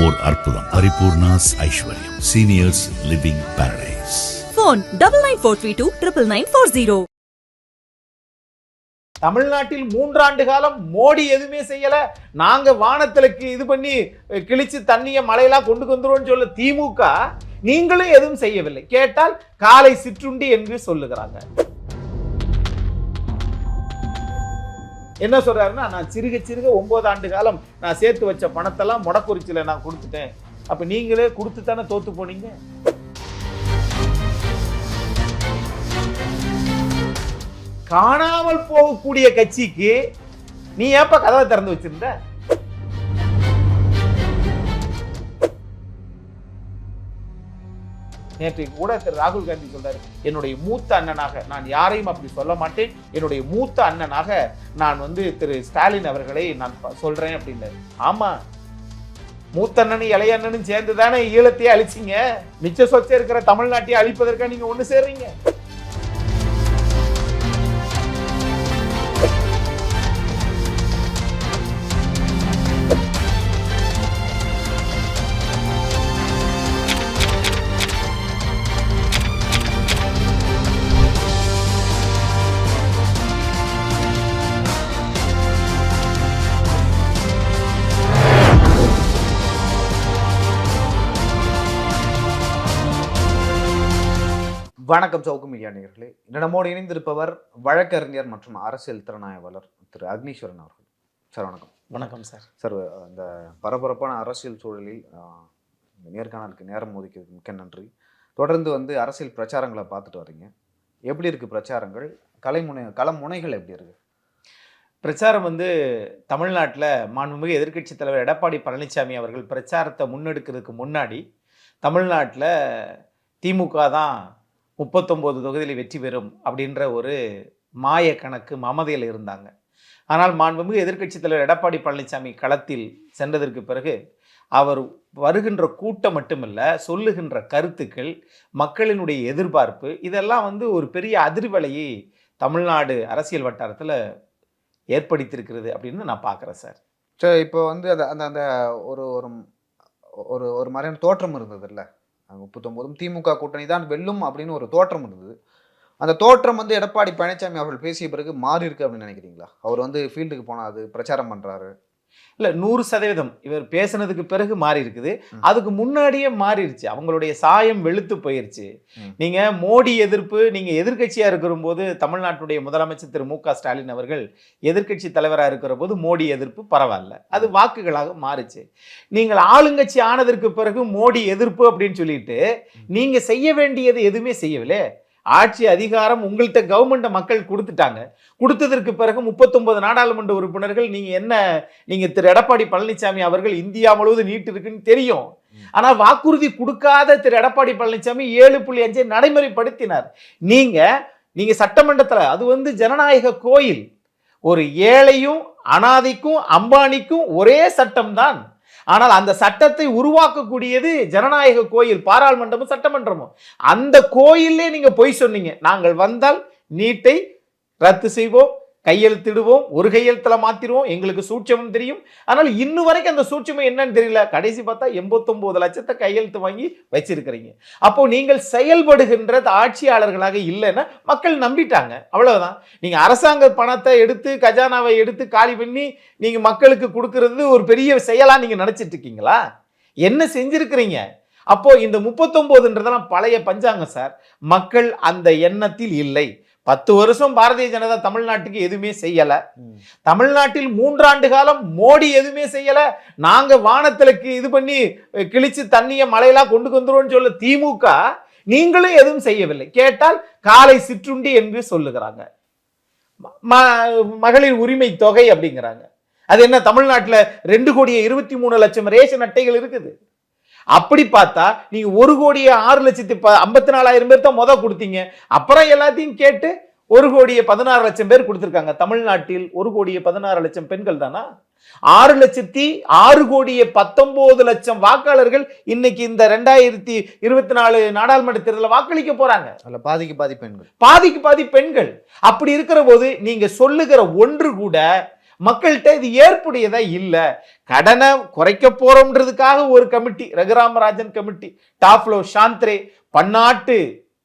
ஓர் அற்புதம். Paripoorna's Aishwaryam. Seniors living paradise phone double nine four three two triple nine four zero. தமிழ்நாட்டில் மூன்றாண்டு காலம் மோடி எதுவுமே செய்யல. நாங்க வானத்திற்கு இது பண்ணி கிழிச்சு தண்ணிய மழையெல்லாம் கொண்டு வந்துருவோம்னு சொல்ல திமுக நீங்களும் எதுவும் செய்யவில்லை. கேட்டால் காலை சிற்றுண்டி என்று சொல்லுகிறாங்க. என்ன சொல்கிறாருன்னா நான் சிறுக சிறுக ஒம்பது ஆண்டு காலம் நான் சேர்த்து வச்ச பணத்தெல்லாம் முடக்குறிச்சியில் நான் கொடுத்துட்டேன். அப்போ நீங்களே கொடுத்து தானே தோற்று போனீங்க? காணாமல் போகக்கூடிய கட்சிக்கு நீ ஏப்ப கதவை திறந்து வச்சிருந்த? நேற்று கூட திரு ராகுல் காந்தி சொல்றாரு என்னுடைய மூத்த அண்ணனாக நான் யாரையும் அப்படி சொல்ல மாட்டேன். என்னுடைய மூத்த அண்ணனாக நான் வந்து திரு ஸ்டாலின் அவர்களை நான் சொல்றேன் அப்படின்னாரு. ஆமா. மூத்த அண்ணனும் இளைய அண்ணனும் சேர்ந்து தானே ஈழத்தையே அழிச்சிங்க. மிச்ச சொச்சம் இருக்கிற தமிழ்நாட்டையே அழிப்பதற்காக நீங்க ஒன்று சேர்றீங்க? வணக்கம் சவுக்கு மீடியா நேயர்களே. இன்று நம்மோடு இணைந்திருப்பவர் வழக்கறிஞர் மற்றும் அரசியல் திறனாய்வாளர் திரு அக்னீஸ்வரன் அவர்கள். சார் வணக்கம். வணக்கம் சார். சார் அந்த பரபரப்பான அரசியல் சூழலில் இந்த நேர்காணலுக்கு நேரம் ஒதுக்கியதுக்கு மிக்க நன்றி. தொடர்ந்து வந்து அரசியல் பிரச்சாரங்களை பார்த்துட்டு வரீங்க. எப்படி இருக்கு பிரச்சாரங்கள்? கலைமுனை களமுனைகள் எப்படி இருக்கு? பிரச்சாரம் வந்து தமிழ்நாட்டில் மாண்புமிகு எதிர்க்கட்சி தலைவர் எடப்பாடி பழனிசாமி அவர்கள் பிரச்சாரத்தை முன்னெடுக்கிறதுக்கு முன்னாடி தமிழ்நாட்டில் திமுக தான் முப்பத்தொம்போது தொகுதியில் வெற்றி பெறும் அப்படின்ற ஒரு மாய கணக்கு மமதையில் இருந்தாங்க. ஆனால் மாண்புமிகு எதிர்க்கட்சி தலைவர் எடப்பாடி பழனிசாமி களத்தில் சென்றதற்கு பிறகு அவர் வருகின்ற கூட்டம் மட்டுமல்ல சொல்லுகின்ற கருத்துக்கள் மக்களினுடைய எதிர்பார்ப்பு இதெல்லாம் வந்து ஒரு பெரிய அதிர்வலையை தமிழ்நாடு அரசியல் வட்டாரத்தில் ஏற்படுத்தியிருக்கிறது அப்படின்னு நான் பார்க்குறேன் சார். சார் இப்போ வந்து அந்த அந்த அந்த ஒரு ஒரு ஒரு ஒரு மாதிரியான தோற்றம் இருந்தது இல்லை முப்பத்தொம்போதும் திமுக கூட்டணி தான் வெல்லும் அப்படின்னு ஒரு தோற்றம் இருந்தது. அந்த தோற்றம் வந்து எடப்பாடி பழனிசாமி அவர்கள் பேசிய பிறகு மாறி இருக்கு அப்படின்னு நினைக்கிறீங்களா? அவர் வந்து ஃபீல்டுக்கு போனாது பிரச்சாரம் பண்றாரு. இல்லை நூறு சதவீதம். இவர் பேசுனதுக்கு பிறகு மாறி இருக்குது. அதுக்கு முன்னாடியே மாறிடுச்சு அவங்களுடைய சாயம் வெளுத்து போயிருச்சு. ம். நீங்க மோடி எதிர்ப்பு நீங்க எதிர்க்கட்சியா இருக்கிற போது தமிழ்நாட்டுடைய முதலமைச்சர் திரு மு க ஸ்டாலின் அவர்கள் எதிர்க்கட்சி தலைவராக இருக்கிற போது மோடி எதிர்ப்பு பரவாயில்ல. அது வாக்குகளாக மாறுச்சு. நீங்கள் ஆளுங்கட்சி ஆனதற்கு பிறகு மோடி எதிர்ப்பு அப்படின்னு சொல்லிட்டு நீங்க செய்ய வேண்டியது எதுவுமே செய்யவில்லை. ஆட்சி அதிகாரம் உங்கள்கிட்ட கவர்மெண்ட்டை மக்கள் கொடுத்துட்டாங்க. கொடுத்ததற்கு பிறகு முப்பத்தொன்பது நாடாளுமன்ற உறுப்பினர்கள் நீங்க என்ன நீங்க திரு எடப்பாடி பழனிசாமி அவர்கள் இந்தியா முழுவதும் நீட்டு இருக்குன்னு தெரியும். ஆனா வாக்குறுதி கொடுக்காத திரு எடப்பாடி பழனிசாமி ஏழு புள்ளி அஞ்சை நடைமுறைப்படுத்தினார். நீங்க நீங்க சட்டமன்றத்துல அது வந்து ஜனநாயக கோயில். ஒரு ஏழையும் அனாதைக்கும் அம்பானிக்கும் ஒரே சட்டம் தான் ஆனால் அந்த சட்டத்தை உருவாக்கக்கூடியது ஜனநாயக கோயில் பாராளுமன்றமும் சட்டமன்றமும். அந்த கோயிலே நீங்கள் பொய் சொன்னீங்க. நாங்கள் வந்தால் நீட்டை ரத்து செய்வோம். கையெழுத்திடுவோம் ஒரு கையெழுத்தில் மாற்றிடுவோம் எங்களுக்கு சூட்சமும் தெரியும். ஆனால் இன்னும் வரைக்கும் அந்த சூட்சமம் என்னன்னு தெரியல. கடைசி பார்த்தா எண்பத்தொம்போது லட்சத்தை கையெழுத்து வாங்கி வச்சிருக்கிறீங்க. அப்போ நீங்கள் செயல்படுகின்ற ஆட்சியாளர்களாக இல்லைன்னா மக்கள் நம்பிட்டாங்க. அவ்வளவுதான். நீங்க அரசாங்க பணத்தை எடுத்து கஜானாவை எடுத்து காலி பண்ணி நீங்க மக்களுக்கு கொடுக்கறது ஒரு பெரிய செயலா நீங்க நினைச்சிட்டு இருக்கீங்களா? என்ன செஞ்சிருக்கிறீங்க? அப்போ இந்த முப்பத்தொன்பதுன்றதெல்லாம் பழைய பஞ்சாங்கம் சார். மக்கள் அந்த எண்ணத்தில் இல்லை. பத்து வருஷம் பாரதிய ஜனதா தமிழ்நாட்டுக்கு எதுவுமே செய்யல. தமிழ்நாட்டில் மூன்றாண்டு காலம் மோடி எதுவுமே செய்யல. நாங்க வானத்திற்கு இது பண்ணி கிழிச்சு தண்ணிய மழையெல்லாம் கொண்டு வந்துருவோம்னு சொல்ல திமுக நீங்களும் எதுவும் செய்யவில்லை. கேட்டால் காலை சிற்றுண்டி என்று சொல்லுகிறாங்க. ம- மகளிர் உரிமை தொகை அப்படிங்கிறாங்க. அது என்ன தமிழ்நாட்டுல ரெண்டு கோடியே இருபத்தி மூணு லட்சம் ரேஷன் அட்டைகள் இருக்குது. அப்படி பார்த்தா நீங்க ஒரு கோடியே ஆறு லட்சத்தி ப ஐம்பத்தி நாலாயிரம் பேர் தான் முத கொடுத்தீங்க. அப்புறம் எல்லாத்தையும் கேட்டு ஒரு கோடியே பதினாறு லட்சம் பேர் கொடுத்துருக்காங்க. தமிழ்நாட்டில் ஒரு கோடியே பதினாறு லட்சம் பெண்கள் தானா? ஆறு லட்சத்தி ஆறு கோடியே பத்தொன்பது லட்சம் வாக்காளர்கள் இன்னைக்கு இந்த ரெண்டாயிரத்தி இருபத்தி நாலு நாடாளுமன்ற தேர்தலில் வாக்களிக்க போறாங்க. அதில் பாதிக்கு பாதி பெண்கள். பாதிக்கு பாதி பெண்கள். அப்படி இருக்கிற போது நீங்க சொல்லுகிற ஒன்று கூட மக்கள்கிட்ட இது ஏற்புடையதா இல்லை? கடனை குறைக்க போறோம்ன்றதுக்காக ஒரு கமிட்டி ரகுராமராஜன் கமிட்டி டாப்லோ சாந்த்ரே பன்னாட்டு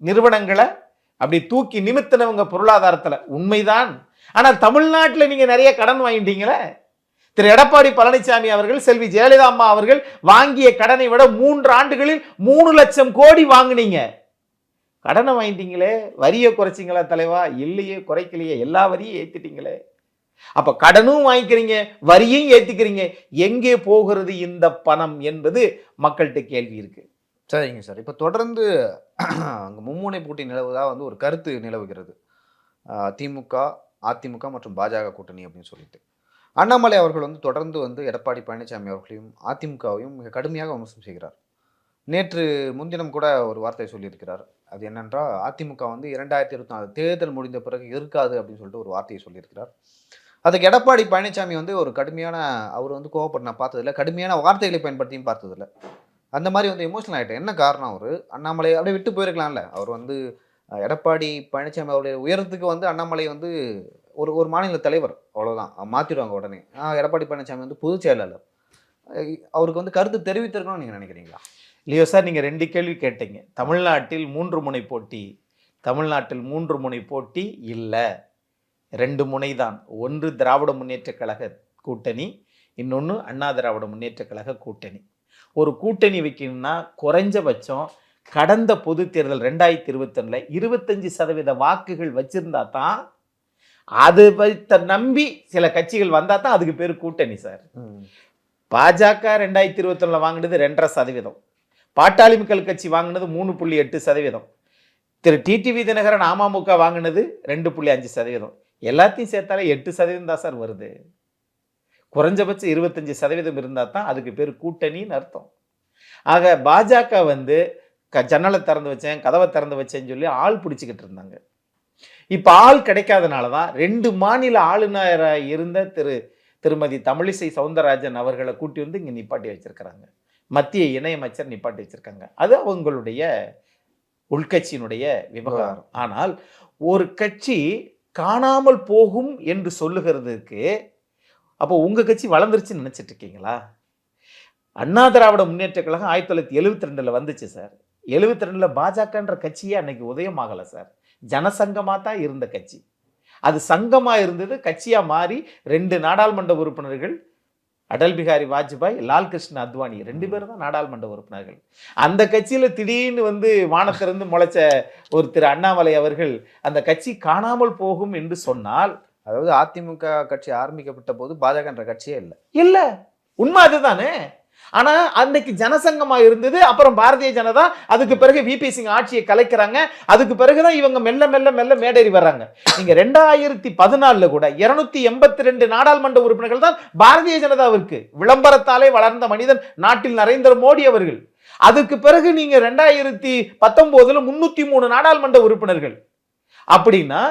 நிறுவனங்களை அப்படி தூக்கி நிமித்தினவங்க பொருளாதாரத்தில். உண்மைதான். ஆனால் தமிழ்நாட்டில் நீங்கள் நிறைய கடன் வாங்கிட்டீங்களே? திரு. எடப்பாடி பழனிசாமி அவர்கள் செல்வி ஜெயலலிதா அம்மா அவர்கள் வாங்கிய கடனை விட மூன்று ஆண்டுகளில் மூணு லட்சம் கோடி வாங்குனீங்க. கடனை வாங்கிட்டீங்களே? வரியை குறைச்சிங்களா தலைவா? இல்லையே குறைக்கலையே. எல்லா வரியும் ஏற்றிட்டீங்களே அப்ப கடனும் வாங்கிக்கிறீங்க வரியும் ஏத்திக்கிறீங்க. எங்கே போகிறது இந்த பணம் என்பது மக்கள்கிட்ட கேள்வி இருக்கு. சரிங்க சார். இப்போ தொடர்ந்து அங்கே மும்முனை போட்டி நிலவுவதாக வந்து ஒரு கருத்து நிலவுகிறது. திமுக அதிமுக மற்றும் பாஜக கூட்டணி அப்படின்னு சொல்லிட்டு. அண்ணாமலை அவர்கள் வந்து தொடர்ந்து வந்து எடப்பாடி பழனிசாமி அவர்களையும் அதிமுகவையும் மிக கடுமையாக விமர்சனம் செய்கிறார். நேற்று முன்தினம் கூட ஒரு வார்த்தையை சொல்லியிருக்கிறார். அது என்னென்றால் அதிமுக வந்து இரண்டாயிரத்தி இருபத்தி நாலு தேர்தல் முடிந்த பிறகு இருக்காது அப்படின்னு சொல்லிட்டு ஒரு வார்த்தையை சொல்லியிருக்கிறார். அதுக்கு எடப்பாடி பழனிசாமி வந்து ஒரு கடுமையான அவர் வந்து கோவப்பட்டு நான் பார்த்ததில்ல. கடுமையான வார்த்தைகளை பயன்படுத்தியும் பார்த்ததில்ல. அந்த மாதிரி வந்து எமோஷனல் ஆகிட்டேன் என்ன காரணம் அவர்? அண்ணாமலை அப்படியே விட்டு போயிருக்கலாம்ல. அவர் வந்து எடப்பாடி பழனிசாமி அவருடைய உயரத்துக்கு வந்து அண்ணாமலை வந்து ஒரு ஒரு மாநில தலைவர். அவ்வளோதான் மாற்றிடுவாங்க உடனே. எடப்பாடி பழனிசாமி வந்து பொதுச் செயலாளர். அவருக்கு வந்து கருத்து தெரிவித்திருக்கணும்னு நீங்கள் நினைக்கிறீங்களா? இல்லையோ சார் நீங்கள் ரெண்டு கேள்வி கேட்டீங்க. தமிழ்நாட்டில் மூன்று முனை போட்டி. தமிழ்நாட்டில் மூன்று முனை போட்டி இல்லை. ரெண்டு முனை தான். ஒன்று திராவிட முன்னேற்ற கழக கூட்டணி இன்னொன்று அண்ணா திராவிட முன்னேற்ற கழக கூட்டணி. ஒரு கூட்டணி வைக்கணும்னா குறைஞ்சபட்சம் கடந்த பொது தேர்தல் ரெண்டாயிரத்தி இருபத்தொன்னுல இருபத்தஞ்சு சதவீத வாக்குகள் வச்சிருந்தா தான் அது வைத்த நம்பி சில கட்சிகள் வந்தா தான் அதுக்கு பேர் கூட்டணி சார். பாஜக ரெண்டாயிரத்தி இருபத்தொன்னுல வாங்கினது ரெண்டரை சதவீதம். பாட்டாளி மக்கள் கட்சி வாங்கினது மூணு புள்ளி எட்டு சதவீதம். திரு டிடிவி தினகரன் அமமுக வாங்கினது ரெண்டு புள்ளி அஞ்சு சதவீதம். எல்லாத்தையும் சேர்த்தாலே எட்டு சதவீதம் தான் சார் வருது. குறைஞ்சபட்சம் இருபத்தஞ்சு சதவீதம் இருந்தால் தான் அதுக்கு பேர் கூட்டணின்னு அர்த்தம். ஆக பாஜக வந்து க ஜன்னலை திறந்து வச்சேன் கதவை திறந்து வச்சேன்னு சொல்லி ஆள் பிடிச்சிக்கிட்டு இருந்தாங்க. இப்போ ஆள் கிடைக்காதனால தான் ரெண்டு மாநில ஆளுநராக இருந்த திரு திருமதி தமிழிசை சவுந்தரராஜன் அவர்களை கூட்டி வந்து இங்கே நிப்பாட்டி வச்சிருக்கிறாங்க. மத்திய இணையமைச்சர் நிப்பாட்டி வச்சிருக்காங்க. அது அவங்களுடைய உள்கட்சியினுடைய விவகாரம். ஆனால் ஒரு கட்சி காணாமல் போகும் என்று சொல்லுகிறதுக்கு அப்போ உங்கள் கட்சி வளர்ந்துருச்சுன்னு நினச்சிட்டு இருக்கீங்களா அண்ணா திராவிட முன்னேற்ற கழகம் ஆயிரத்தி தொள்ளாயிரத்தி எழுபத்தி ரெண்டில் வந்துச்சு சார். எழுபத்தி ரெண்டில் பாஜகன்ற கட்சியே அன்னைக்கு உதயமாகலை சார். ஜனசங்கமாக தான் இருந்த கட்சி. அது சங்கமாக இருந்தது கட்சியாக மாறி ரெண்டு நாடாளுமன்ற உறுப்பினர்கள் அடல் பிகாரி வாஜ்பாய் லால் கிருஷ்ண அத்வானி ரெண்டு பேரும் தான் நாடாளுமன்ற உறுப்பினர்கள். அந்த கட்சியில திடீர்னு வந்து வானத்திலிருந்து முளைச்ச ஒரு திரு அண்ணாமலை அவர்கள் அந்த கட்சி காணாமல் போகும் என்று சொன்னால் அதாவது அதிமுக கட்சி ஆரம்பிக்கப்பட்ட போது பாஜகன்ற கட்சியே இல்லை. இல்ல. உண்மை அதுதானே? ஆனால் அன்னைக்கு ஜனசங்கமாக இருந்தது அப்புறம் பாரதிய ஜனதா அதுக்கு பிறகு விபி சிங் ஆட்சியை கலைக்கிறாங்க அதுக்கு பிறகு தான் இவங்க மெல்ல மெல்ல மெல்ல மேடேறி வர்றாங்க. நீங்கள் ரெண்டாயிரத்தி பதினாலில் கூட இருநூத்தி எண்பத்தி ரெண்டு நாடாளுமன்ற உறுப்பினர்கள் தான் பாரதிய ஜனதாவிற்கு விளம்பரத்தாலே வளர்ந்த மனிதன் நாட்டில் நரேந்திர மோடி அவர்கள். அதுக்கு பிறகு நீங்கள் ரெண்டாயிரத்தி பத்தொம்போதில் முன்னூற்றி மூணு நாடாளுமன்ற உறுப்பினர்கள். அப்படின்னா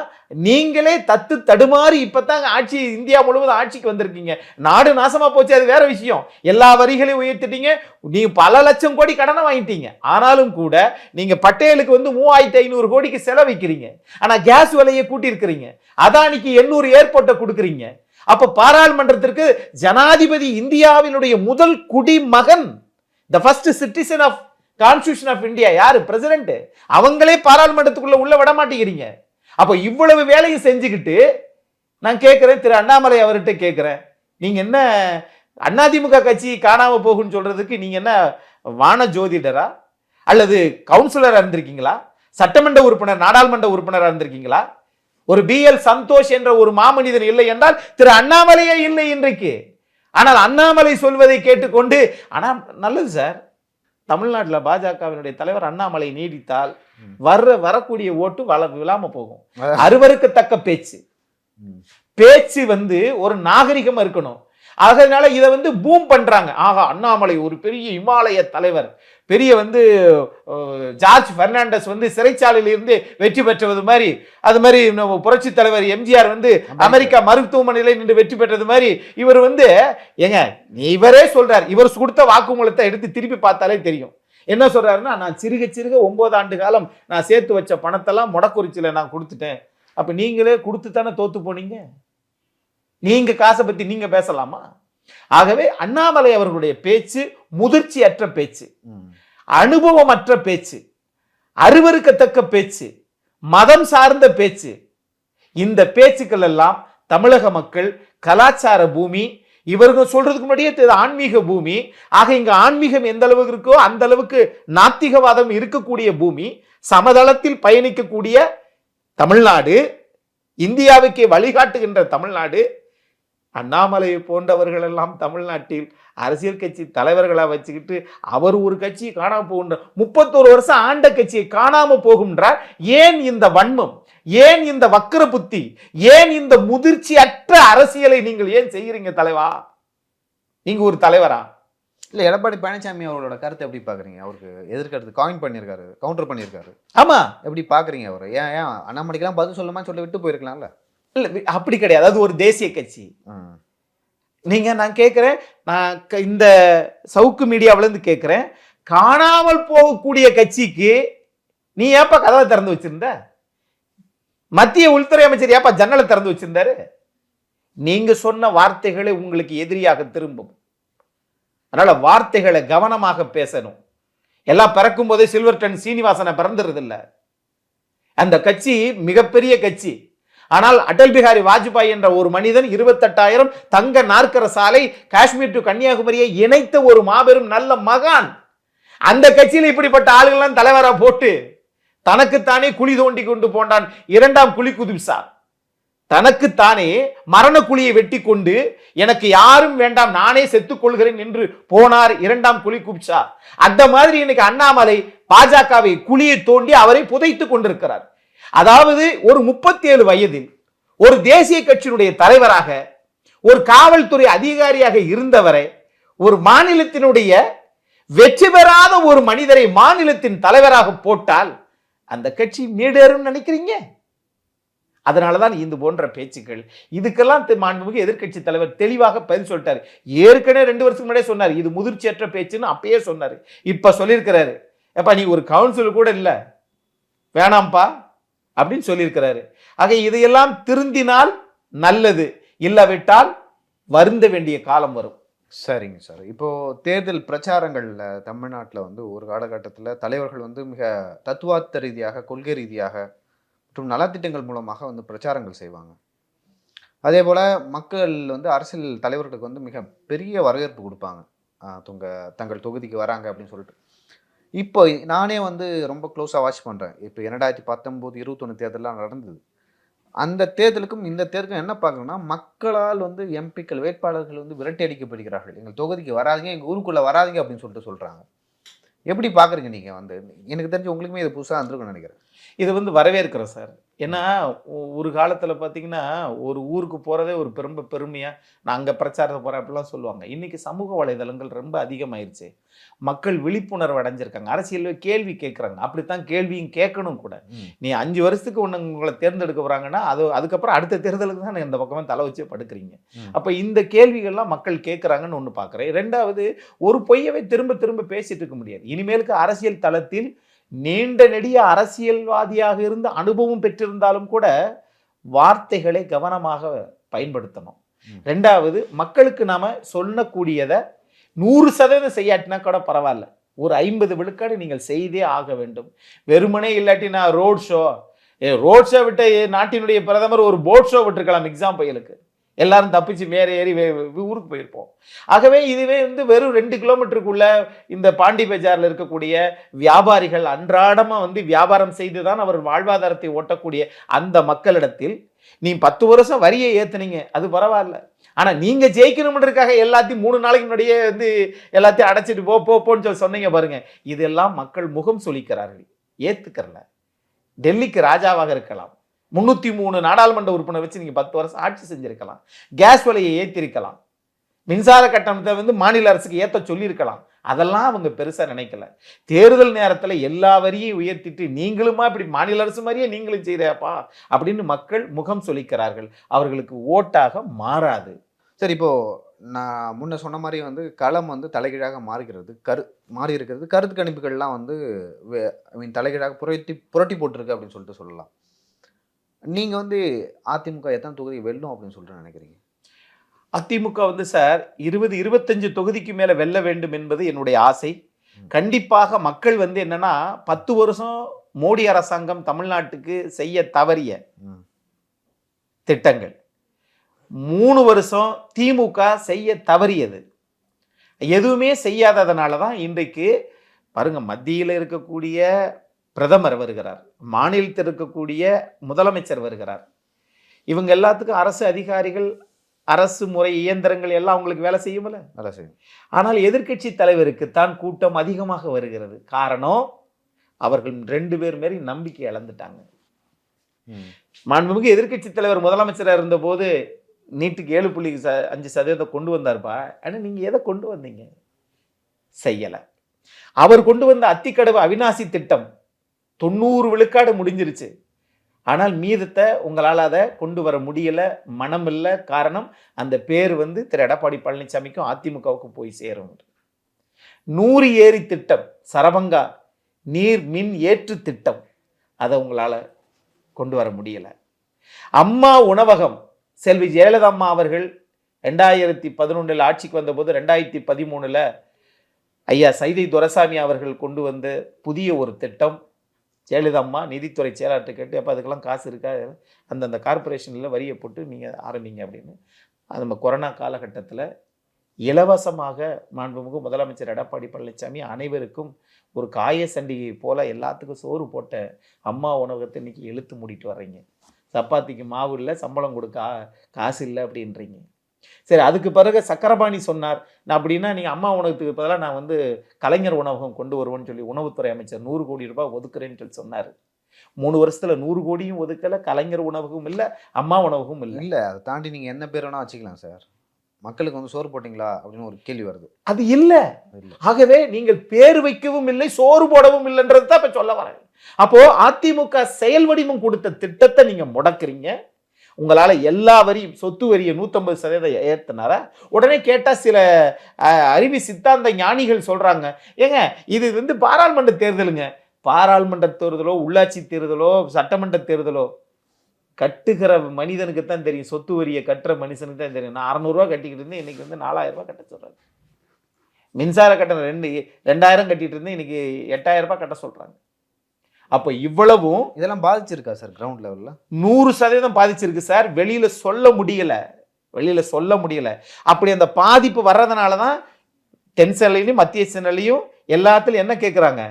நீங்களே தத்து தடுமாறி இப்பதான் ஆட்சி இந்தியா முழுவதும் ஆட்சிக்கு வந்திருக்கீங்க. நாடு நாசமா போச்சு அது வேற விஷயம். எல்லா வரிகளையும் உயர்த்திட்டீங்க. நீ பல லட்சம் கோடி கடனை வாங்கிட்டீங்க. ஆனாலும் கூட நீங்க பட்டேலுக்கு வந்து மூவாயிரத்தி ஐநூறு கோடிக்கு செலவிக்கிறீங்க ஆனா கேஸ் விலையை கூட்டியிருக்கிறீங்க. அதானிக்கு எண்ணூறு ஏர்போர்ட்டை கொடுக்குறீங்க. அப்ப பாராளுமன்றத்திற்கு ஜனாதிபதி இந்தியாவினுடைய முதல் குடிமகன் the first citizen of constitution of India யாரு? பிரசிடென்ட் அவங்களே பாராளுமன்றத்துக்குள்ள உள்ள விட மாட்டேங்கிறீங்க. அப்போ இவ்வளவு வேலையும் செஞ்சுக்கிட்டு நான் கேட்குறேன் திரு அண்ணாமலை அவர்கிட்ட கேட்குறேன் நீங்கள் என்ன அதிமுக கட்சி காணாமல் போகும்னு சொல்கிறதுக்கு நீங்கள் என்ன வான ஜோதிடரா? அல்லது கவுன்சிலராக இருந்திருக்கீங்களா? சட்டமன்ற உறுப்பினர் நாடாளுமன்ற உறுப்பினராக இருந்திருக்கீங்களா? ஒரு பி எல் சந்தோஷ் என்ற ஒரு மாமனிதன் இல்லை என்றால் திரு அண்ணாமலையே இல்லை இன்றைக்கு. ஆனால் அண்ணாமலை சொல்வதை கேட்டுக்கொண்டு ஆனால் நல்லது சார். தமிழ்நாட்டில் பாஜகவினுடைய தலைவர் அண்ணாமலை நீடித்தால் வர்ற வரக்கூடிய ஓட்டு வள விழாம போகும். அறுவருக்கத்தக்க பேச்சு. பேச்சு வந்து ஒரு நாகரிகமா இருக்கணும். அதனால இதை வந்து பூம் பண்றாங்க. ஆகா அண்ணாமலை ஒரு பெரிய இமாலய தலைவர். பெரிய வந்து ஜார்ஜ் பெர்னாண்டஸ் வந்து சிறைச்சாலையில இருந்து வெற்றி பெற்றது மாதிரி அது மாதிரி நம்ம புரட்சி தலைவர் எம்ஜிஆர் வந்து அமெரிக்கா மருத்துவமனையில நின்று வெற்றி பெற்றது மாதிரி இவர் வந்து ஏங்க இவரே சொல்றார் இவர் கொடுத்த வாக்குமூலத்தை எடுத்து திருப்பி பார்த்தாலே தெரியும். என்ன சொல்றாருன்னா நான் சிறுக சிறுக ஒன்பது ஆண்டு காலம் நான் சேர்த்து வச்ச பணத்தெல்லாம் முடக்குறிச்சியில நான் கொடுத்துட்டேன். அப்ப நீங்களே கொடுத்து தானே தோத்து போனீங்க? நீங்க காசை பத்தி நீங்க பேசலாமா? ஆகவே அண்ணாமலை அவர்களுடைய பேச்சு முதிர்ச்சியற்ற பேச்சு. அனுபவமற்ற பேச்சு அருவருக்கத்தக்க பேச்சு மதம் சார்ந்த பேச்சு. இந்த பேச்சுக்கள் எல்லாம் தமிழக மக்கள் கலாச்சார பூமி இவர்கள் சொல்றதுக்கு முன்னாடியே ஆன்மீக பூமி. ஆக இங்க ஆன்மீகம் எந்த அளவுக்கு இருக்கோ அந்த அளவுக்கு நாத்திகவாதம் இருக்கக்கூடிய பூமி. சமதளத்தில் பயணிக்கக்கூடிய தமிழ்நாடு இந்தியாவுக்கே வழிகாட்டுகின்ற தமிழ்நாடு. அண்ணாமலை போன்றவர்கள் எல்லாம் தமிழ்நாட்டில் அரசியல் கட்சி தலைவர்களா வச்சுக்கிட்டு அவர் ஒரு கட்சியை காணாம போகின்ற முப்பத்தோரு வருஷம் ஆண்ட கட்சியை காணாம போகின்றார் ஏன் இந்த வன்மம்? ஏன் இந்த வக்கர புத்தி? ஏன் இந்த முதிர்ச்சி அற்ற அரசியலை நீங்கள் ஏன் செய்கிறீங்க தலைவா? நீங்க ஒரு தலைவரா? இல்ல எடப்பாடி பழனிசாமி அவரோட கருத்தை எப்படி பாக்குறீங்க? அவருக்கு எதிர்கருத்து காயின் பண்ணியிருக்காரு கவுண்டர் பண்ணியிருக்காரு. ஆமா. எப்படி பாக்குறீங்க அவர்? ஏன் ஏன் அண்ணாமலைக்கெல்லாம் பதில் சொல்லுமா சொல்லி விட்டு போயிருக்கலாம்ல? இல்ல அப்படி கிடையாது. அது ஒரு தேசிய கட்சி. நீங்க நான் கேட்கிறேன் நான் இந்த சவுக்கு மீடியாவுல இருந்து கேட்கிறேன் காணாமல் போகக்கூடிய கட்சிக்கு நீ ஏப்பா கதவை திறந்து வச்சிருந்த? மத்திய உள்துறை அமைச்சர் ஏப்பா ஜன்னலை திறந்து வச்சிருந்தாரு? நீங்க சொன்ன வார்த்தைகளை உங்களுக்கு எதிரியாக திரும்பும். அதனால வார்த்தைகளை கவனமாக பேசணும். எல்லாம் பிறக்கும் போதே சில்வர்டன் சீனிவாசனை பிறந்துறது இல்ல அந்த கட்சி மிகப்பெரிய கட்சி. ஆனால் அடல் பிகாரி வாஜ்பாய் என்ற ஒரு மனிதன் இருபத்தெட்டாயிரம் தங்க நாற்கர சாலை காஷ்மீர் டு கன்னியாகுமரியை இணைத்த ஒரு மாபெரும் நல்ல மகான். அந்த கட்சியில் இப்படிப்பட்ட ஆளுகள்லாம் தலைவரா போட்டு தனக்குத்தானே குழி தோண்டி கொண்டு போண்டான் இரண்டாம் குழி குதிப்சா தனக்குத்தானே மரண குழியை வெட்டி கொண்டு எனக்கு யாரும் வேண்டாம் நானே செத்துக் கொள்கிறேன் என்று போனார் இரண்டாம் குழி குப்சா அந்த மாதிரி இன்னைக்கு அண்ணாமலை பாஜகவை குழியை தோண்டி அவரை புதைத்துக் கொண்டிருக்கிறார். அதாவது ஒரு முப்பத்தி ஏழு வயதில் ஒரு தேசிய கட்சியினுடைய தலைவராக ஒரு காவல்துறை அதிகாரியாக இருந்தவரை ஒரு மாநிலத்தினுடைய வெற்றி பெறாத ஒரு மனிதரை மாநிலத்தின் தலைவராக போட்டால் அந்த கட்சி மீடேறும் நினைக்கிறீங்க? அதனாலதான் இது போன்ற பேச்சுக்கள். இதுக்கெல்லாம் தி- மாண்புமிகு எதிர்க்கட்சி தலைவர் தெளிவாக பதில் சொல்லிட்டாரு. ஏற்கனவே ரெண்டு வருஷத்துக்கு முன்னாடியே சொன்னார். இது முதிர்ச்சியற்ற பேச்சுன்னு அப்பயே சொன்னார். இப்போ சொல்லியிருக்கிறாரு. ஏப்பா நீ ஒரு கவுன்சில் கூட இல்லை. வேணாம்ப்பா. அப்படின்னு சொல்லியிருக்கிறாரு. ஆக இதையெல்லாம் திருந்தினால் நல்லது. இல்லாவிட்டால் வருந்த வேண்டிய காலம் வரும். சரிங்க சார். இப்போ தேர்தல் பிரச்சாரங்களில் தமிழ்நாட்டில் வந்து ஒரு காலகட்டத்தில் தலைவர்கள் வந்து மிக தத்துவார்த்த ரீதியாக கொள்கை ரீதியாக மற்றும் நலத்திட்டங்கள் மூலமாக வந்து பிரச்சாரங்கள் செய்வாங்க. அதே போல் மக்கள் வந்து அரசியல் தலைவர்களுக்கு வந்து மிக பெரிய வரவேற்பு கொடுப்பாங்க. தங்க தங்கள் தொகுதிக்கு வராங்க அப்படின்னு சொல்லிட்டு. இப்போ நானே வந்து ரொம்ப க்ளோஸாக வாட்ச் பண்ணுறேன் இப்போ இரண்டாயிரத்தி பத்தொம்போது இருபத்தொன்று தேர்தலெலாம் நடந்தது. அந்த தேர்தலுக்கும் இந்த தேர்தலுக்கும் என்ன பார்க்கணும்னா மக்களால் வந்து எம்பிக்கள் வேட்பாளர்கள் வந்து விரட்டி அடிக்கப்படுகிறார்கள். எங்கள் தொகுதிக்கு வராதீங்க எங்கள் ஊருக்குள்ளே வராதீங்க அப்படின்னு சொல்லிட்டு சொல்கிறாங்க எப்படி பார்க்குறீங்க நீங்கள் வந்து? எனக்கு தெரிஞ்சு உங்களுக்குமே இது புதுசாக இருந்திருக்கும்னு நினைக்கிறேன். இது வந்து வரவேற்கிறோம் சார். ஏன்னா ஒரு காலத்துல பாத்தீங்கன்னா ஒரு ஊருக்கு போறதே ஒரு பெரும்ப பெருமையா நான் அங்க பிரச்சாரத்தை போறேன் அப்படிலாம் சொல்லுவாங்க. இன்னைக்கு சமூக வலைதளங்கள் ரொம்ப அதிகமாயிருச்சு. மக்கள் விழிப்புணர்வு அடைஞ்சிருக்காங்க. அரசியல் கேள்வி கேட்கறாங்க அப்படித்தான் கேள்வியும் கேட்கணும் கூட. நீ அஞ்சு வருஷத்துக்கு ஒன்று உங்களை தேர்ந்தெடுக்க போறாங்கன்னா அது அதுக்கப்புறம் அடுத்த தேர்தலுக்கு தான் இந்த பக்கமே தலை வச்சு படுக்கிறீங்க. அப்ப இந்த கேள்விகள்லாம் மக்கள் கேட்கறாங்கன்னு ஒன்று பார்க்குறேன் ரெண்டாவது ஒரு பொய்யவை திரும்ப திரும்ப பேசிட்டு இருக்க முடியாது. இனிமேலுக்கு அரசியல் தளத்தில் நீண்ட நெடிய அரசியல்வாதியாக இருந்து அனுபவம் பெற்றிருந்தாலும் கூட வார்த்தைகளை கவனமாக பயன்படுத்தணும். ரெண்டாவது மக்களுக்கு நாம சொல்லக்கூடியதை நூறு சதவீதம் செய்யாட்டினா கூட பரவாயில்ல. ஒரு ஐம்பது விழுக்காடு நீங்கள் செய்தே ஆக வேண்டும். வெறுமனே இல்லாட்டி நான் ரோட் ஷோ ரோட் ஷோ விட்ட நாட்டினுடைய பிரதமர் ஒரு போட் ஷோ விட்டுருக்கலாம் எக்ஸாம் பையலுக்கு எல்லாரும் தப்பிச்சு மேலே ஏறி ஊருக்கு போயிருப்போம். ஆகவே இதுவே வந்து வெறும் ரெண்டு கிலோமீட்டருக்குள்ள இந்த பாண்டி பஜாரில் இருக்கக்கூடிய வியாபாரிகள் அன்றாடமாக வந்து வியாபாரம் செய்து தான் அவர் வாழ்வாதாரத்தை ஓட்டக்கூடிய அந்த மக்களிடத்தில் நீ பத்து வருஷம் வரியை ஏற்றுனீங்க அது பரவாயில்ல. ஆனால் நீங்கள் ஜெயிக்கணும்ன்றதுக்காக எல்லாத்தையும் மூணு நாளைக்கு முன்னாடியே வந்து எல்லாத்தையும் அடைச்சிட்டு போ போன்னு சொல்லி சொன்னீங்க பாருங்கள் இதெல்லாம் மக்கள் முகம் சொல்லிக்கிறார்கள் ஏற்றுக்கிறல டெல்லிக்கு ராஜாவாக இருக்கலாம். முந்நூற்றி மூணு நாடாளுமன்ற உறுப்பினர் வச்சு நீங்கள் பத்து வருஷம் ஆட்சி செஞ்சிருக்கலாம். கேஸ் விலையை ஏற்றிருக்கலாம் மின்சார கட்டணத்தை வந்து மாநில அரசுக்கு ஏற்ற சொல்லியிருக்கலாம். அதெல்லாம் அவங்க பெருசாக நினைக்கல. தேர்தல் நேரத்தில் எல்லா வரியும் உயர்த்திட்டு நீங்களுமா இப்படி மாநில அரசு மாதிரியே நீங்களும் செய்கிறப்பா அப்படின்னு மக்கள் முகம் சொல்லிக்கிறார்கள் அவர்களுக்கு ஓட்டாக மாறாது. சரி இப்போது நான் முன்ன சொன்ன மாதிரி வந்து களம் வந்து தலைகீழாக மாறுகிறது. கரு மாறி இருக்கிறது. கருத்து கணிப்புகள்லாம் வந்து ஐ மீன் தலைகீழாக புரட்டி புரட்டி போட்டிருக்கு அப்படின்னு சொல்லிட்டு சொல்லலாம். நீங்கள் வந்து அதிமுக எத்தனை தொகுதி வெல்லும் அப்படின்னு சொல்லிட்டு நினைக்கிறீங்க? அதிமுக வந்து சார் இருபது இருபத்தஞ்சு தொகுதிக்கு மேல வெல்ல வேண்டும் என்பது என்னுடைய ஆசை. கண்டிப்பாக மக்கள் வந்து என்னன்னா பத்து வருஷம் மோடி அரசாங்கம் தமிழ்நாட்டுக்கு செய்ய தவறிய. திட்டங்கள். மூணு வருஷம் திமுக செய்ய தவறியது. எதுவுமே செய்யாததுனால தான் இன்றைக்கு பாருங்க மத்தியில் இருக்கக்கூடிய பிரதமர் வருகிறார். மாநிலத்தில் இருக்கக்கூடிய முதலமைச்சர் வருகிறார். இவங்க எல்லாத்துக்கும் அரசு அதிகாரிகள் அரசு முறை இயந்திரங்கள் எல்லாம் அவங்களுக்கு வேலை செய்யுமில்ல நல்லா செய்யும். ஆனால் எதிர்க்கட்சி தலைவருக்கு தான் கூட்டம் அதிகமாக வருகிறது. காரணம் அவர்கள் ரெண்டு பேர் மாரி நம்பிக்கை இழந்துட்டாங்க. மாண்புமிகு எதிர்க்கட்சி தலைவர் முதலமைச்சராக இருந்தபோது நீட்டுக்கு ஏழு புள்ளி ச அஞ்சு சதவீதம் கொண்டு வந்தார்ப்பா? ஆனால் நீங்கள் எதை கொண்டு வந்தீங்க? செய்யலை. அவர் கொண்டு வந்த அத்திக்கடவு அவிநாசி திட்டம் தொண்ணூறு விழுக்காடு முடிஞ்சிருச்சு. ஆனால் மீதத்தை உங்களால் அதை கொண்டு வர முடியலை மனம் இல்லை காரணம் அந்த பேர் வந்து திரு எடப்பாடி பழனிசாமிக்கும் அதிமுகவுக்கும் போய் சேரும். நூறு ஏரி திட்டம் சரபங்கா நீர் மின் ஏற்று திட்டம் அதை உங்களால் கொண்டு வர முடியலை. அம்மா உணவகம் செல்வி ஜெயலலிதா அம்மா அவர்கள் ரெண்டாயிரத்தி பதினொன்றில் ஆட்சிக்கு வந்தபோது ரெண்டாயிரத்தி பதிமூணில் ஐயா சைதை துரசாமி அவர்கள் கொண்டு வந்த புதிய ஒரு திட்டம் ஜெயலலிதாம்மா நிதித்துறை செயலாற்ற கேட்டு அப்போ அதுக்கெல்லாம் காசு இருக்கா? அந்தந்த கார்ப்பரேஷனில் வரியை போட்டு நீங்கள் ஆரம்பிங்க அப்படின்னு. அது நம்ம கொரோனா காலகட்டத்தில் இலவசமாக மாண்புமிகு முதலமைச்சர் எடப்பாடி பழனிசாமி அனைவருக்கும் ஒரு காய சண்டிகை போல் எல்லாத்துக்கும் சோறு போட்ட அம்மா உணவகத்தை இன்னைக்கு இழுத்து மூடிட்டு வர்றீங்க. சப்பாத்திக்கு மாவு இல்லை சம்பளம் கொடுக்க காசு இல்லை அப்படின்றீங்க. சரி அதுக்கு பிறகு சக்கரபாணி சொன்னார். நான் அப்படின்னா நீங்கள் அம்மா உணவகத்துக்கு பதிலாக நான் வந்து கலைஞர் உணவகம் கொண்டு வருவேன்னு சொல்லி உணவுத்துறை அமைச்சர் நூறு கோடி ரூபாய் ஒதுக்குறேன்னு சொல்லி சொன்னார். மூணு வருஷத்துல நூறு கோடியும் ஒதுக்கல கலைஞர் உணவகம் இல்லை அம்மா உணவகம் இல்லை. இல்ல அதை தாண்டி நீங்க என்ன பேர் வேணா வச்சுக்கலாம் சார். மக்களுக்கு வந்து சோறு போட்டீங்களா? அப்படின்னு ஒரு கேள்வி வருது. அது இல்லை. ஆகவே நீங்கள் பேர் வைக்கவும் இல்லை சோறு போடவும் இல்லைன்றது தான் இப்ப சொல்ல வரேன். அப்போ அதிமுக செயல் வடிவம் கொடுத்த திட்டத்தை நீங்க முடக்குறீங்க. உங்களால் எல்லா வரியும் சொத்து வரியை நூற்றம்பது சதவீதம் ஏத்தினாரா உடனே கேட்டால் சில அறிவி சித்தாந்த ஞானிகள் சொல்கிறாங்க ஏங்க இது வந்து பாராளுமன்ற தேர்தலுங்க. பாராளுமன்ற தேர்தலோ உள்ளாட்சி தேர்தலோ சட்டமன்ற தேர்தலோ கட்டுகிற மனிதனுக்கு தான் தெரியும். சொத்து வரியை கட்டுற மனுஷனுக்கு தான் தெரியும். நான் அறநூறுவா கட்டிக்கிட்டு இருந்தேன் இன்னைக்கு வந்து நாலாயிரம் ரூபாய் கட்ட சொல்கிறாங்க மின்சார கட்டணம் ரெண்டு ரெண்டாயிரம் கட்டிகிட்டு இருந்தேன் இன்னைக்கு எட்டாயிரம் ரூபாய் கட்ட சொல்கிறாங்க அப்போ இவ்வளவும் இதெல்லாம் பாதிச்சிருக்கா சார் கிரவுண்ட் லெவல்ல நூறு சதவீதம் பாதிச்சிருக்கு சார். வெளியில சொல்ல முடியல. வெளியில சொல்ல முடியல. அப்படி அந்த பாதிப்பு வர்றதுனால தான் டென்ஷன்லையும் மத்திய சென்னையிலையும் எல்லாத்துலையும் என்ன கேட்குறாங்க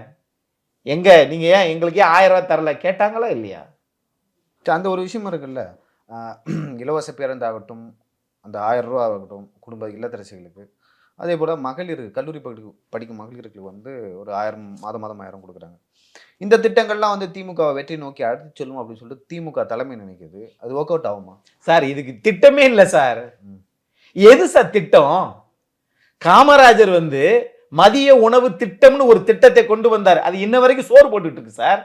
எங்க நீங்க ஏன் எங்களுக்கு ஏன் ஆயிரம் ரூபாய் தரல? கேட்டாங்களா இல்லையா? அந்த ஒரு விஷயம் இருக்குல்ல. இலவச பேருந்தாகட்டும் அந்த ஆயிரம் ரூபா ஆகட்டும் குடும்ப இல்லத்தரசிகளுக்கு. அதே போல் மகளிர் கல்லூரி படி படிக்கும் மகளிருக்கு வந்து ஒரு ஆயிரம் மாதம் மாதம் ஆயிரம் கொடுக்குறாங்க. இந்த திட்டங்கள்லாம் வந்து திமுக வெற்றி நோக்கி அழைத்து செல்லும் அப்படின்னு சொல்லிட்டு திமுக தலைமை நினைக்குது. அது ஒர்க் அவுட் ஆகுமா? சார் இதுக்கு திட்டமே இல்லை சார். எது சார் திட்டம்? காமராஜர் வந்து மதிய உணவு திட்டம்னு ஒரு திட்டத்தை கொண்டு வந்தார். அது இன்ன வரைக்கும் சோறு போட்டுட்டு இருக்கு சார்.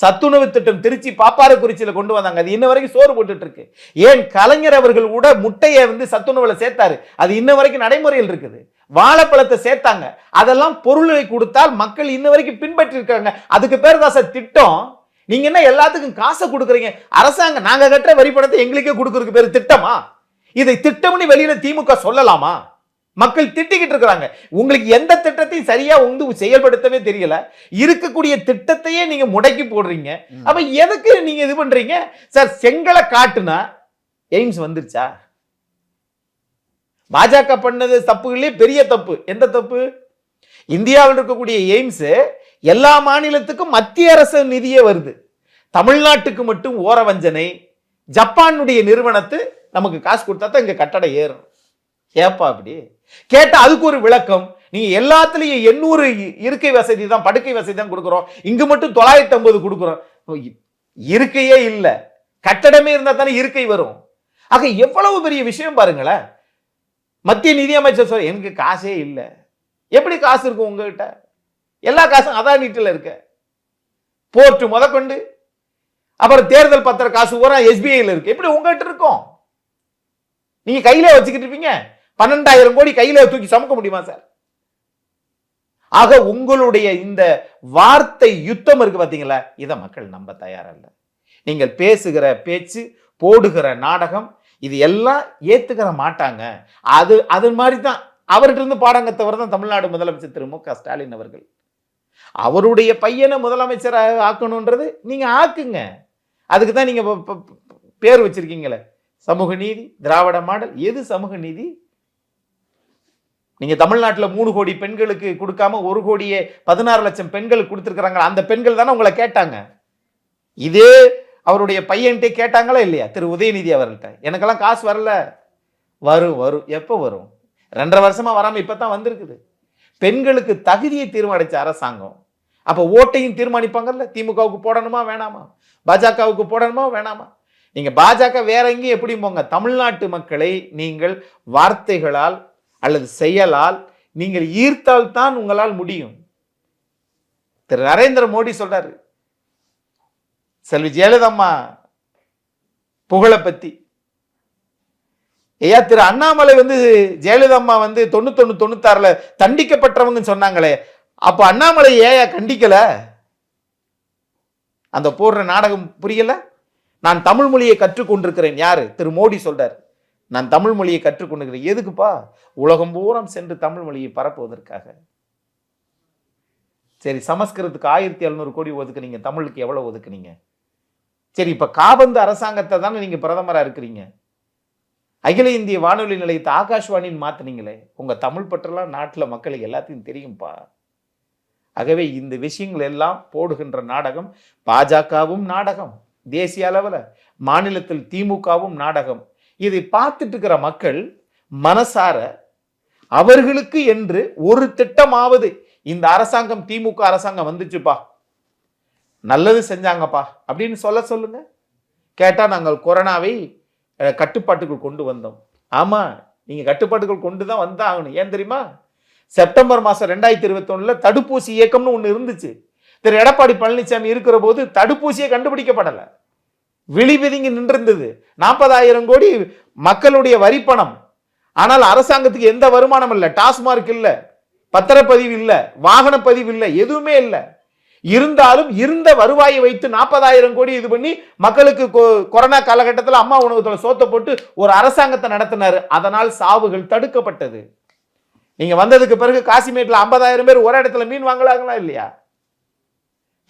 சத்துணவு திட்டம் திருச்சி பாப்பாரக்குறிச்சியில கொண்டு வந்தாங்க. அது இன்ன வரைக்கும் சோறு போட்டுட்டு இருக்கு. ஏன் கலைஞர் அவர்கள் கூட முட்டையை வந்து சத்துணவுல சேர்த்தாரு. அது இன்ன வரைக்கும் நடைமுறையில் இருக்குது. வாழைப்பழத்தை சேர்த்தாங்க. அதெல்லாம் பொருளை கொடுத்தால் மக்கள் இன்ன வரைக்கும் பின்பற்றி இருக்காங்க அதுக்கு பேர் தான் சார் திட்டம். நீங்க என்ன எல்லாத்துக்கும் காசை கொடுக்குறீங்க? அரசாங்கம் நாங்க கட்டுற வரி பணத்தை எங்களுக்கே கொடுக்கறதுக்கு பேர் திட்டமா? இதை திட்டம்னு வெளியில திமுக சொல்லலாமா? மக்கள் திட்டிக்கிட்டு இருக்கிறாங்க. உங்களுக்கு எந்த திட்டத்தையும் சரியா வந்து செயல்படுத்தவே தெரியல. இருக்கக்கூடிய திட்டத்தையே நீங்க முடக்கி போடுறீங்க. அப்ப எதுக்கு நீங்க இது பண்றீங்க? சார் செங்கலை காட்டுனா எய்ம்ஸ் வந்துருச்சா? பாஜக பண்ணது தப்புகளே பெரிய தப்பு. எந்த தப்பு? இந்தியாவில் இருக்கக்கூடிய எய்ம்ஸு எல்லா மாநிலத்துக்கும் மத்திய அரசு நிதியே வருது. தமிழ்நாட்டுக்கு மட்டும் ஓர வஞ்சனை ஜப்பானுடைய நிறுவனத்து நமக்கு காசு கொடுத்தா தான் இங்கே கட்டடம் ஏறும் ஏப்பா அப்படி? கேட்டால் அதுக்கு ஒரு விளக்கம். நீங்கள் எல்லாத்துலேயும் எண்ணூறு இருக்கை வசதி தான் படுக்கை வசதி தான் கொடுக்குறோம். இங்கே மட்டும் தொள்ளாயிரத்தி ஐம்பது கொடுக்குறோம் இருக்கையே இல்லை. கட்டடமே இருந்தால் தானே இருக்கை வரும். ஆக எவ்வளவு பெரிய விஷயம் பாருங்களேன். மத்திய நிதியமைச்சர் சொல்ற எனக்கு காசே இல்லை. எப்படி காசு இருக்கும் உங்ககிட்ட? எல்லா காசும் அதான் நீட்டில் இருக்க. போர்ட்டு முதற்கொண்டு அப்புறம் தேர்தல் பத்திர காசு பூரா எஸ்பிஐயில் இருக்கு. எப்படி உங்ககிட்ட இருக்கும்? நீங்க கையில வச்சுக்கிட்டு இருப்பீங்க. பன்னெண்டாயிரம் கோடி கையில தூக்கி சமக்க முடியுமா சார்? ஆக உங்களுடைய இந்த வார்த்தை யுத்தம் இருக்கு பார்த்தீங்களா இதை மக்கள் நம்ப தயாரல்ல. நீங்கள் பேசுகிற பேச்சு போடுகிற நாடகம் இது எல்லாம் ஏற்றுக்கிற மாட்டாங்க. அது அது மாதிரி தான் அவர்கிட்ட இருந்து பாடங்க தவிர தான் தமிழ்நாடு முதலமைச்சர் திரு மு க ஸ்டாலின் அவர்கள். அவருடைய பையனை முதலமைச்சராக ஆக்கணுன்றது நீங்கள் ஆக்குங்க. அதுக்கு தான் நீங்கள் பேர் வச்சிருக்கீங்களே. சமூக நீதி திராவிட மாடல் எது சமூக நீதி? நீங்கள் தமிழ்நாட்டில் மூணு கோடி பெண்களுக்கு கொடுக்காம ஒரு கோடியே பதினாறு லட்சம் பெண்களுக்கு கொடுத்துருக்குறாங்க அந்த பெண்கள் தானே உங்களை கேட்டாங்க. இதே அவருடைய பையன்ட்டே கேட்டாங்களா இல்லையா? திரு உதயநிதி அவர்கள்ட்ட. எனக்கெல்லாம் காசு வரல. வரும் வரும். எப்போ வரும்? ரெண்டரை வருஷமாக வராமல் இப்போ தான் வந்திருக்குது. பெண்களுக்கு தகுதியை தீர்மானித்த அரசாங்கம். அப்போ ஓட்டையும் தீர்மானிப்பாங்கல்ல? திமுகவுக்கு போடணுமா வேணாமா? பாஜகவுக்கு போடணுமா வேணாமா? நீங்கள் பாஜக வேற எங்கேயும் எப்படி போங்க தமிழ்நாட்டு மக்களை நீங்கள் வார்த்தைகளால் அல்லது செயலால் நீங்கள் ஈர்த்தால் தான் உங்களால் முடியும். திரு நரேந்திர மோடி சொல்றாரு செல்வி ஜெயலலிதம்மா புகழை பத்தி. ஐயா திரு அண்ணாமலை வந்து ஜெயலலிதம்மா வந்து தொண்ணூத்தொன்னு தொண்ணூத்தாறுல தண்டிக்கப்பட்டவங்கன்னு சொன்னாங்களே. அப்போ அண்ணாமலை ஏயா கண்டிக்கல? அந்த போடுற நாடகம் புரியல? நான் தமிழ் மொழியை கற்றுக்கொண்டிருக்கிறேன். யாரு? திரு மோடி சொல்றார். நான் தமிழ் மொழியை கற்றுக்கொண்டிருக்கிறேன். எதுக்குப்பா? உலகம் பூரம் சென்று தமிழ் மொழியை பரப்புவதற்காக. சரி சமஸ்கிருதத்துக்கு ஆயிரத்தி எழுநூறு கோடி ஒதுக்குனீங்க. தமிழுக்கு எவ்வளோ ஒதுக்குனீங்க? சரி இப்போ காபந்து அரசாங்கத்தை தானே நீங்கள் பிரதமராக இருக்கிறீங்க? அகில இந்திய வானொலி நிலையத்தை ஆகாஷ்வாணின்னு மாற்றினீங்களே உங்கள் தமிழ் பற்றலாம் நாட்டில் மக்களுக்கு எல்லாத்தையும் தெரியும்ப்பா ஆகவே இந்த விஷயங்கள் எல்லாம் போடுகின்ற நாடகம் பாஜகவும் நாடகம் தேசிய அளவில் மாநிலத்தில் திமுகவும் நாடகம். இதை பார்த்துட்டு இருக்கிற மக்கள் மனசார அவர்களுக்கு என்று ஒரு திட்டமாவது இந்த அரசாங்கம் திமுக அரசாங்கம் வந்துச்சுப்பா. நல்லது செஞ்சாங்கப்பா. அப்படின்னு சொல்ல சொல்லுங்க. கேட்டால் நாங்கள் கொரோனாவை கட்டுப்பாட்டுக்குள் கொண்டு வந்தோம். ஆமாம் நீங்கள் கட்டுப்பாட்டுக்குள் கொண்டு தான் வந்தால் ஆகணும் ஏன் தெரியுமா? செப்டம்பர் மாதம் ரெண்டாயிரத்தி இருபத்தொன்னுல தடுப்பூசி இயக்கம்னு ஒன்று இருந்துச்சு. திரு. எடப்பாடி பழனிசாமி இருக்கிற போது தடுப்பூசியே கண்டுபிடிக்கப்படலை விழி விதிங்கி நின்றிருந்தது. நாற்பதாயிரம் கோடி மக்களுடைய வரிப்பணம் ஆனால் அரசாங்கத்துக்கு எந்த வருமானம் இல்லை. டாஸ்மார்க் இல்லை. பத்திரப்பதிவு இல்ல. வாகனப்பதிவு இல்லை. எதுவுமே இல்லை. இருந்தாலும் இருந்த வருவாயை வைத்து நாற்பதாயிரம் கோடி இது பண்ணி மக்களுக்கு கொ- கொரோனா காலகட்டத்தில் அம்மா உணவகத்தில் சோத்த போட்டு ஒரு அரசாங்கத்தை நடத்தினார். அதனால் சாவுகள் தடுக்கப்பட்டது. நீங்க வந்ததுக்கு பிறகு காசிமேட்ல ஐம்பதாயிரம் பேர் ஒரு இடத்துல மீன் வாங்கலாங்களா இல்லையா?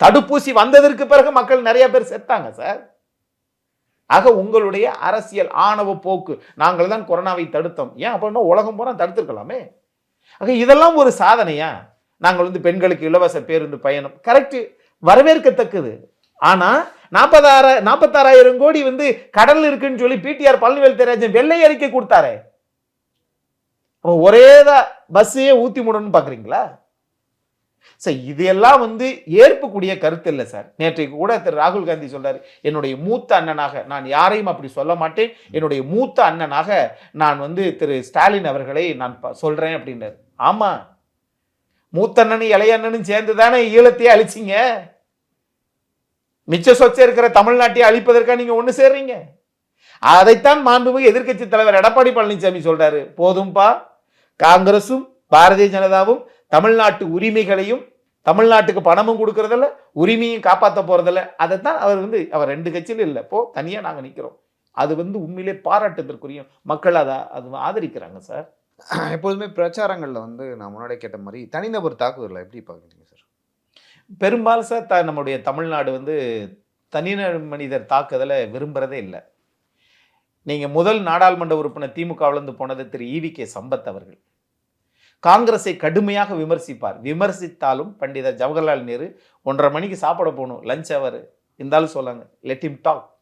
தடுப்பூசி வந்ததற்கு பிறகு மக்கள் நிறைய பேர் செத்தாங்க சார். ஆக உங்களுடைய அரசியல் ஆணவ போக்கு. நாங்கள் தான் கொரோனாவை தடுத்தோம். ஏன் அப்படின்னா உலகம் பூரா தடுத்துருக்கலாமே? ஆக இதெல்லாம் ஒரு சாதனையா? நாங்கள் வந்து பெண்களுக்கு இலவச பேருந்து பயணம். கரெக்டு வரவேற்கத்தக்கது. ஆனால் நாற்பதாயிரம் நாற்பத்தாறாயிரம் கோடி வந்து கடல் இருக்குன்னு சொல்லி பிடிஆர் பழனிவேல் தேராஜன் வெள்ளை அறிக்கை கொடுத்தாரே. அப்போ ஒரே தான் பஸ்ஸையே ஊற்றி முடணும்னு பார்க்குறீங்களா சார் இதெல்லாம் வந்து ஏற்புக்கூடிய கருத்து இல்லை சார். நேற்றைக்கு கூட திரு ராகுல் காந்தி சொல்றாரு என்னுடைய மூத்த அண்ணனாக நான் யாரையும் அப்படி சொல்ல மாட்டேன். என்னுடைய மூத்த அண்ணனாக நான் வந்து திரு ஸ்டாலின் அவர்களை நான் ப- சொல்றேன் அப்படின்றார். ஆமா. மூத்தண்ணனும் இளையண்ணனும் சேர்ந்து தானே ஈழத்தையே அழிச்சிங்க? மிச்ச சொச்ச இருக்கிற தமிழ்நாட்டையே அழிப்பதற்காக நீங்க ஒண்ணு சேர்றீங்க? அதைத்தான் மாண்புமிகு எதிர்க்கட்சி தலைவர் எடப்பாடி பழனிசாமி சொல்றாரு. போதும்பா. காங்கிரசும் பாரதிய ஜனதாவும் தமிழ்நாட்டு உரிமைகளையும் தமிழ்நாட்டுக்கு பணமும் கொடுக்கறதில்ல உரிமையும் காப்பாற்ற போறதில்ல. அதைத்தான் அவர் வந்து அவர் ரெண்டு கட்சியிலும் இல்லை. போ தனியாக நாங்கள் நிற்கிறோம் அது வந்து உண்மையிலே பாராட்டத்திற்குரிய மக்கள் அதை அது ஆதரிக்கிறாங்க சார். எப்போதுமே பிரச்சாரங்களில் வந்து நான் முன்னாடி கேட்ட மாதிரி தனிநபர் தாக்குதலை எப்படி பார்க்குறீங்க சார்? பெரும்பாலும் சார் த நம்முடைய தமிழ்நாடு வந்து தனி மனிதர் தாக்குதலை விரும்புறதே இல்லை. நீங்கள் முதல் நாடாளுமன்ற உறுப்பினர் திமுகவிலேருந்து போனது திரு. EV K. சம்பத் அவர்கள். காங்கிரஸை கடுமையாக விமர்சிப்பார். விமர்சித்தாலும் பண்டிதர் ஜவஹர்லால் நேரு ஒன்றரை மணிக்கு சாப்பிட போகணும் லஞ்ச் அவர் இருந்தாலும் சொல்லாங்க let him talk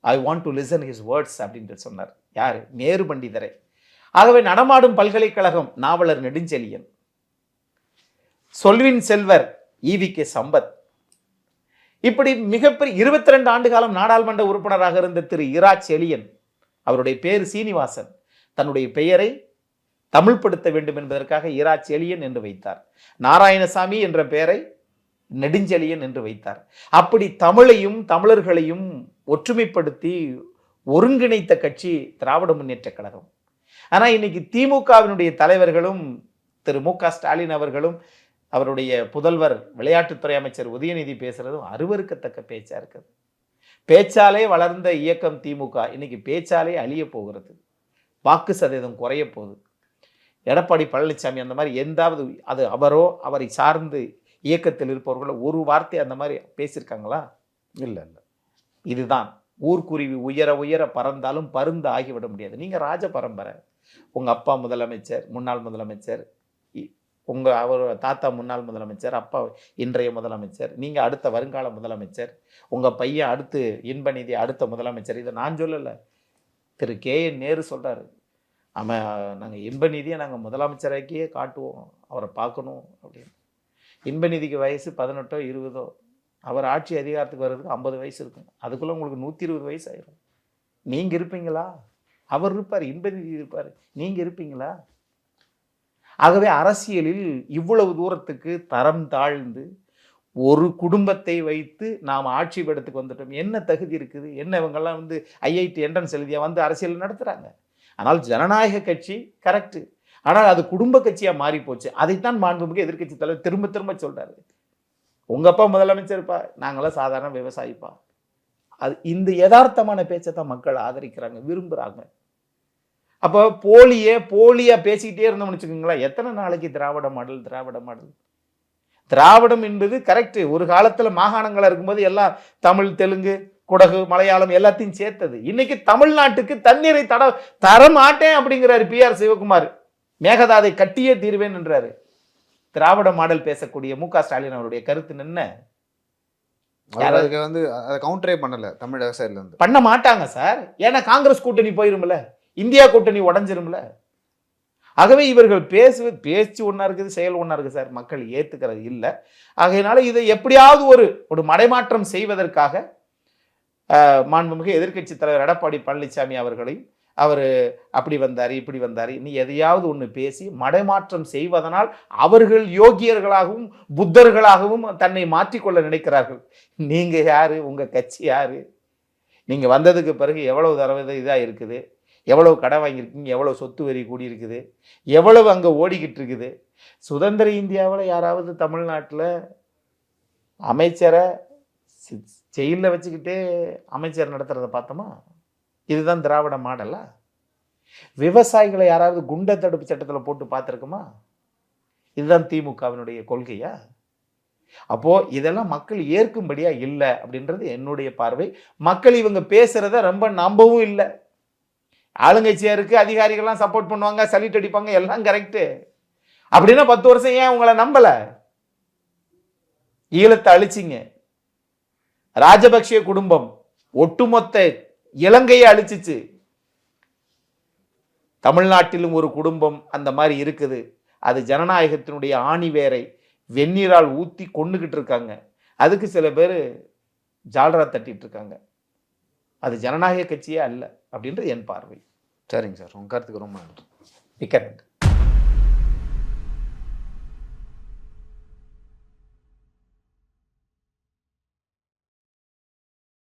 I want to listen his words அப்படின்ட்டு சொன்னார். யார்? நேரு பண்டிதரை. ஆகவே நடமாடும் பல்கலைக்கழகம் நாவலர் நெடுஞ்செழியன். சொல்வின் செல்வர் ஈவி கே சம்பத். இப்படி மிகப்பெரிய இருபத்தி ரெண்டு ஆண்டு காலம் நாடாளுமன்ற உறுப்பினராக இருந்த திரு இரா செழியன் அவருடைய பேர் சீனிவாசன் தன்னுடைய பெயரை தமிழ்படுத்த வேண்டும் என்பதற்காக இரா செழியன் என்று வைத்தார். நாராயணசாமி என்ற பெயரை நெடுஞ்செழியன் என்று வைத்தார். அப்படி தமிழையும் தமிழர்களையும் ஒற்றுமைப்படுத்தி ஒருங்கிணைத்த கட்சி திராவிட முன்னேற்ற கழகம். ஆனா இன்னைக்கு திமுகவினுடைய தலைவர்களும் திரு மு க ஸ்டாலின் அவர்களும் அவருடைய புதல்வர் விளையாட்டுத்துறை அமைச்சர் உதயநிதி பேசுறதும் அருவருக்கத்தக்க பேச்சா இருக்குது. பேச்சாலே வளர்ந்த இயக்கம் திமுக. இன்னைக்கு பேச்சாலே அழிய போகிறது. வாக்கு சதவீதம் குறைய போகுது. எடப்பாடி பழனிசாமி அந்த மாதிரி எந்தாவது அது அவரோ அவரை சார்ந்து இயக்கத்தில் இருப்பவர்களோ ஒரு வார்த்தை அந்த மாதிரி பேசியிருக்காங்களா? இல்லை இல்லை. இதுதான். ஊர்க்குருவி உயர உயர பறந்தாலும் பருந்து ஆகிவிட முடியாது. நீங்கள் ராஜ பரம்பரை. உங்கள் அப்பா முதலமைச்சர் முன்னாள் முதலமைச்சர் இ- அவர் தாத்தா முன்னாள் முதலமைச்சர் அப்பா இன்றைய முதலமைச்சர் நீங்கள் அடுத்த வருங்கால முதலமைச்சர் உங்கள் பையன் அடுத்து இன்பநிதி அடுத்த முதலமைச்சர் இதை நான் சொல்லலை. திரு கே என் நேரு சொல்கிறாரு அவன் நாங்கள் இன்பநிதியை நாங்கள் முதலமைச்சராக்கியே காட்டுவோம். அவரை பார்க்கணும் அப்படின்னு. இன்பநிதிக்கு வயசு பதினெட்டோ இருபதோ அவர் ஆட்சி அதிகாரத்துக்கு வர்றதுக்கு ஐம்பது வயசு இருக்கும். அதுக்குள்ளே உங்களுக்கு நூற்றி இருபது வயசு ஆயிரும். நீங்கள் இருப்பீங்களா? அவர் இருப்பார் இன்பநிதி இருப்பார். நீங்கள் இருப்பீங்களா? ஆகவே அரசியலில் இவ்வளவு தூரத்துக்கு தரம் தாழ்ந்து ஒரு குடும்பத்தை வைத்து நாம் ஆட்சி படத்துக்கு வந்துட்டோம். என்ன தகுதி இருக்குது? என்ன இவங்கெல்லாம் வந்து ஐஐடி என்ட்ரன்ஸ் எழுதியா வந்து அரசியல் நடத்துகிறாங்க ஆனால் ஜனநாயக கட்சி கரெக்டு ஆனால் அது குடும்ப கட்சியாக மாறி போச்சு அதைத்தான் மாண்புமிகு எதிர்க்கட்சி தலைவர் திரும்ப திரும்ப சொல்கிறாரு உங்கள் அப்பா முதலமைச்சர்ப்பா நாங்களாம் சாதாரண விவசாயிப்பா. அது இந்த யதார்த்தமான பேச்சை தான் மக்கள் ஆதரிக்கிறாங்க விரும்புகிறாங்க அப்போ போலியே போலியா பேசிக்கிட்டே இருந்தோம்னு வச்சுக்கோங்களேன். எத்தனை நாளைக்கு திராவிட மாடல் திராவிட மாடல்? திராவிடம் என்பது கரெக்ட் ஒரு காலத்துல மாகாணங்களா இருக்கும்போது எல்லாம் தமிழ் தெலுங்கு குடகு மலையாளம் எல்லாத்தையும் சேர்த்தது. இன்னைக்கு தமிழ்நாட்டுக்கு தண்ணீரை தட தர மாட்டேன் அப்படிங்கிறாரு பி ஆர் சிவகுமார். மேகதாதை கட்டியே தீர்வேன் என்றாரு. திராவிட மாடல் பேசக்கூடிய மு க ஸ்டாலின் அவருடைய கருத்து என்ன? அதுக்கு வந்து அதை கவுண்டரே பண்ணல தமிழக சைடுல இருந்து. பண்ண மாட்டாங்க சார். ஏன்னா காங்கிரஸ் கூட்டணி போயிரும்ல. இந்தியா கூட்டணி உடஞ்சிரும்ல? ஆகவே இவர்கள் பேசுவது பேச்சு ஒன்றா இருக்குது செயல் ஒன்றா இருக்குது சார். மக்கள் ஏற்றுக்கிறது இல்லை. ஆகையினால இதை எப்படியாவது ஒரு ஒரு மடைமாற்றம் செய்வதற்காக மாண்புமிகு எதிர்க்கட்சி தலைவர் எடப்பாடி பழனிசாமி அவர்களையும் அவர் அப்படி வந்தார் இப்படி வந்தார் நீ எதையாவது ஒன்று பேசி மடைமாற்றம் செய்வதனால் அவர்கள் யோகியர்களாகவும் புத்தர்களாகவும் தன்னை மாற்றிக்கொள்ள நினைக்கிறார்கள். நீங்கள் யார்? உங்கள் கட்சி யார்? நீங்கள் வந்ததுக்கு பிறகு எவ்வளவு தடவை இதாக இருக்குது? எவ்வளவு கடை வாங்கியிருக்கீங்க எவ்வளவு சொத்து வரி கூடியிருக்குது எவ்வளவு அங்கே ஓடிக்கிட்டு இருக்குது சுதந்திர இந்தியாவில் யாராவது தமிழ்நாட்டில் அமைச்சரை ஜெயிலில் வச்சுக்கிட்டே அமைச்சர் நடத்துகிறத பார்த்தோமா? இதுதான் திராவிட மாடலா? விவசாயிகளை யாராவது குண்ட தடுப்பு சட்டத்தில் போட்டு பார்த்துருக்குமா? இதுதான் திமுகவினுடைய கொள்கையா? அப்போது இதெல்லாம் மக்கள் ஏற்கும்படியாக இல்லை அப்படின்றது என்னுடைய பார்வை. மக்கள் இவங்க பேசுகிறத ரொம்ப நம்பவும் இல்லை. ஆளுங்கட்சியாருக்கு அதிகாரிகள்லாம் சப்போர்ட் பண்ணுவாங்க சல்யூட் அடிப்பாங்க எல்லாம் கரெக்டு அப்படின்னா பத்து வருஷம் ஏன் உங்களை நம்பலை? ஈழத்தை அழிச்சிங்க. ராஜபக்ஷ குடும்பம் ஒட்டுமொத்த இலங்கையை அழிச்சிச்சு. தமிழ்நாட்டிலும் ஒரு குடும்பம் அந்த மாதிரி இருக்குது. அது ஜனநாயகத்தினுடைய ஆணி வேரை வெந்நீரால் ஊற்றி கொண்டுகிட்டு இருக்காங்க. அதுக்கு சில பேர் ஜால்ரா தட்டிட்டு இருக்காங்க. அது ஜனநாயக கட்சியே அல்ல அப்படின்றது என் பார்வை. சரிங்க சார். உங்க கருத்துக்கு ரொம்ப நன்றி. மிக்க நன்றி.